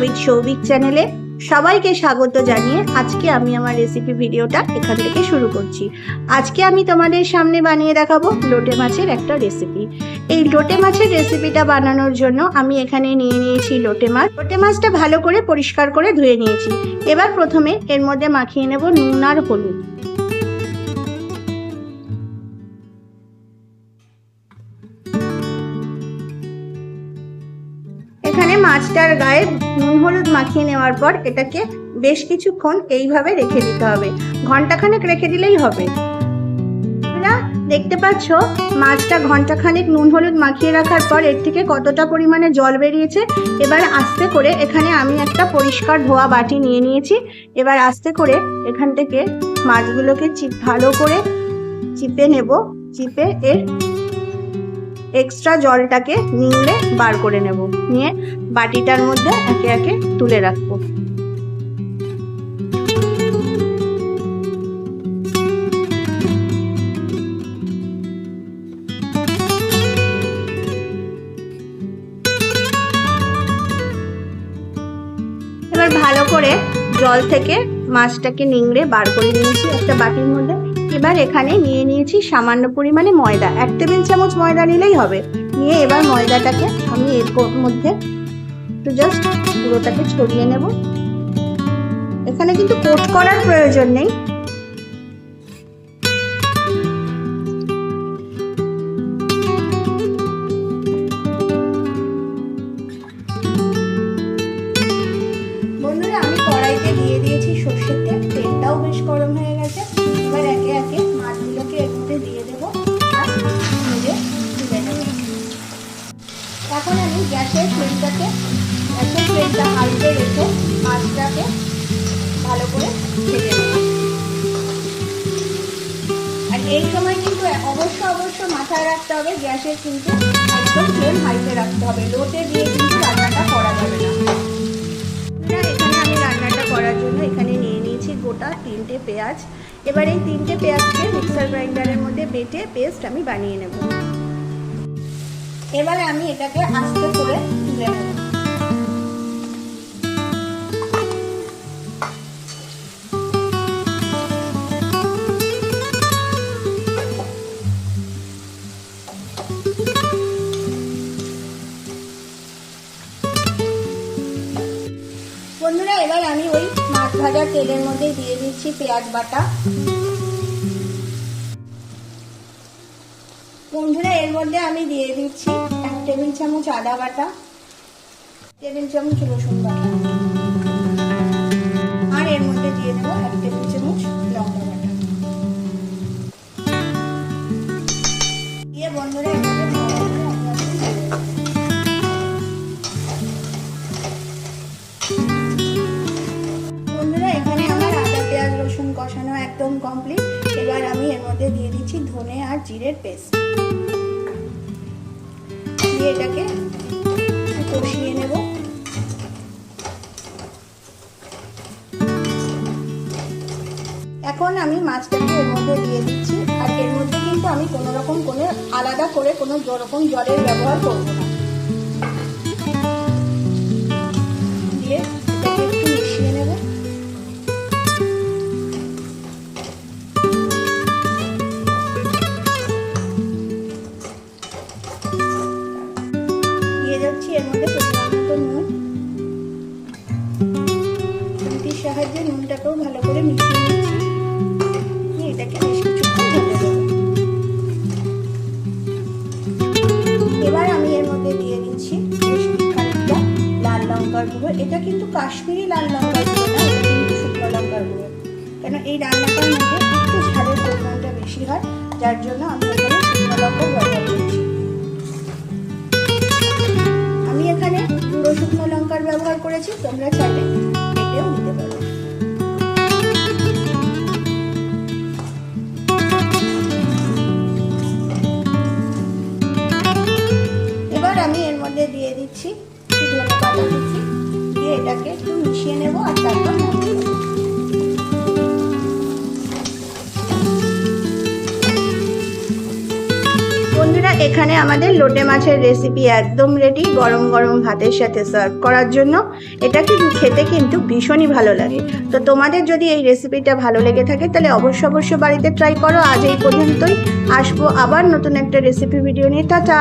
With Souvik চ্যানেলে সবাইকে স্বাগত জানিয়ে আজকে আমি আমার রেসিপি ভিডিওটা এখান থেকে শুরু করছি। আজকে আমি তোমাদের সামনে বানিয়ে দেখাবো লোটে মাছের একটা রেসিপি এই লোটে মাছের রেসিপিটা বানানোর জন্য আমি এখানে নিয়ে নিয়েছি লোটে মাছ। লোটে মাছটা ভালো করে পরিষ্কার করে ধুয়ে নিয়েছি। এবার প্রথমে এর মধ্যে মাখিয়ে নেব নুন আর হলুদ। মাছটার গায়ে নুন হলুদ মাখিয়ে নেওয়ার পর এটাকে বেশ কিছুক্ষণ এইভাবে রেখে দিতে হবে। ঘন্টাখানেক রেখে দিলেই হবে। দেখতে পাচ্ছ, মাছটা ঘন্টাখানেক নুন হলুদ মাখিয়ে রাখার পর এর থেকে কতটা পরিমাণে জল বেরিয়েছে? এবার আস্তে করে এখানে আমি একটা পরিষ্কার ধোয়া বাটি নিয়ে নিয়েছি। এবার আস্তে করে এখান থেকে মাছগুলোকে চিপ ভালো করে চিপে নেব। চিপে এর এক্সট্রা জলটাকে নিংড়ে বার করে নেব। নিয়ে বাটিটার মধ্যে একে একে তুলে রাখব। এবার ভালো করে জল থেকে মাছটাকে নিংড়ে বার করে নিয়েছি। একটা বাটির মধ্যে এবার এখানে নিয়ে নিয়েছি সামান্য পরিমাণে ময়দা। এক টেবিল চামচ ময়দা নিলেই হবে। নিয়ে এবার ময়দাটাকে আমি এর মধ্যে একটু জাস্ট পুরোটাকে ছড়িয়ে নেব। এখানে কিন্তু কোট করার প্রয়োজন নেই। আমি গ্যাসের ফ্লেমটাকে গ্যাসের ফ্লেমটা হাইতে রেখে মাছটাকে ভালো করে ভেজে আর এই সময় কিন্তু অবশ্য অবশ্য মাথায় রাখতে হবে, গ্যাসের কিন্তু একদম ফ্লেম হাইতে রাখতে হবে। লোতে দিয়ে কিন্তু রান্নাটা করা যাবে না। এখানে আমি রান্নাটা করার জন্য এখানে নিয়ে নিয়েছি গোটা তিনটে পেঁয়াজ। এবার এই তিনটে পেঁয়াজকে মিক্সার গ্রাইন্ডারের মধ্যে বেটে পেস্ট আমি বানিয়ে নেব। এবারে আমি এটাকে আস্তে করে তুলে বন্ধুরা, এবার আমি ওই মাছ ভাজা তেলের মধ্যে দিয়ে দিচ্ছি পেঁয়াজ বাটা। বন্ধুরা, এর মধ্যে আমি দিয়ে দিচ্ছি এক টেবিল চামচ আদা বাটা টেবিল চামচ রসুন বাটা। জিরের পেস্ট। দিয়ে এটাকে কষিয়ে নেব। এখন আমি মাছটাকে এর মধ্যে দিয়ে দিচ্ছি। আর এর মধ্যে কিন্তু আমি কোনো রকম কোনো আলাদা করে কোনো রকম জলের ব্যবহার করব না। সাহায্যে নুনটাকেও ভালো করে মিশিয়ে নিচ্ছি। এটাকে বেশ এবার আমি এর মধ্যে দিয়ে দিচ্ছি বেশ লাল লঙ্কার গুঁড়ো। এটা কিন্তু কাশ্মীরি লাল লঙ্কার গুঁড়ো না, এটা কিন্তু শুকনো লঙ্কার গুঁড়ো। কেন এই রান্নাটার মধ্যে একটু ঝালের পরিমাণটা বেশি হয়, যার জন্য আমি এখানে শুকনো লঙ্কা ব্যবহার করছি আমি এখানে পুরো শুকনো লঙ্কার ব্যবহার করেছি, তোমরা চাইলে মধ্যে দিয়ে দিচ্ছি দিয়ে এটাকে একটু মিশিয়ে নেব আর তারপর বন্ধুরা, এখানে আমাদের লোটে মাছের রেসিপি একদম রেডি গরম গরম ভাতের সাথে সার্ভ করার জন্য। এটা কিন্তু খেতে কিন্তু ভীষণই ভালো লাগে। তো তোমাদের যদি এই রেসিপিটা ভালো লেগে থাকে, তাহলে অবশ্য অবশ্য বাড়িতে ট্রাই করো। আজ এই পর্যন্তই। আসব আবার নতুন একটা রেসিপি ভিডিও নিয়ে। টাটা!